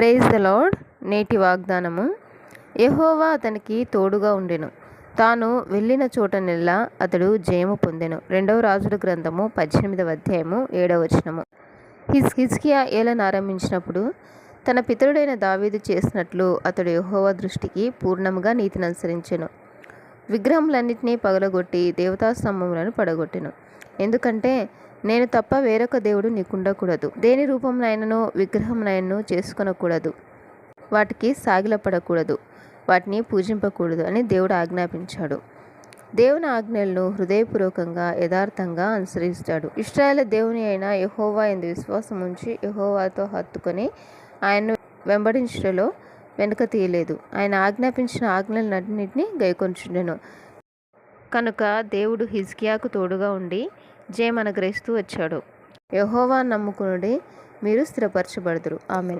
Praise the lord. నేటి వాగ్దానము. యహోవా అతనికి తోడుగా ఉండెను. తాను వెళ్ళిన చోటనెల్లా అతడు జయము పొందెను. రెండవ రాజుల గ్రంథము పద్దెనిమిదవ అధ్యాయము ఏడవ వచనము. హిజ్ హిజ్కియా ఏలను ఆరంభించినప్పుడు తన పితరుడైన దావీదు చేసినట్లు అతడు యహోవా దృష్టికి పూర్ణముగా నీతిని అనుసరించెను. విగ్రహములన్నింటినీ పగలగొట్టి దేవతా స్తంభములను పడగొట్టెను. ఎందుకంటే నేను తప్ప వేరొక దేవుడు నీకుండకూడదు. దేని రూపంనైనను విగ్రహంనైనను చేసుకొనకూడదు. వాటికి సాగిలపడకూడదు. వాటిని పూజింపకూడదు అని దేవుడు ఆజ్ఞాపించాడు. దేవుని ఆజ్ఞలను హృదయపూర్వకంగా యథార్థంగా అనుసరిస్తాడు. ఇష్టాయల దేవుని అయిన యహోవా ఎందు విశ్వాసం ఉంచి యహోవాతో హత్తుకొని ఆయన్ను వెంబడించడంలో వెనుక తీయలేదు. ఆయన ఆజ్ఞాపించిన ఆజ్ఞలన్నింటినీ గైకొంచుండెను కనుక దేవుడు హిజ్కియాకు తోడుగా ఉండి జయమనుగ్రహిస్తూ వచ్చాడు. యహోవా నమ్ముకునుడి మీరు స్థిరపరచబడదురు. ఆమె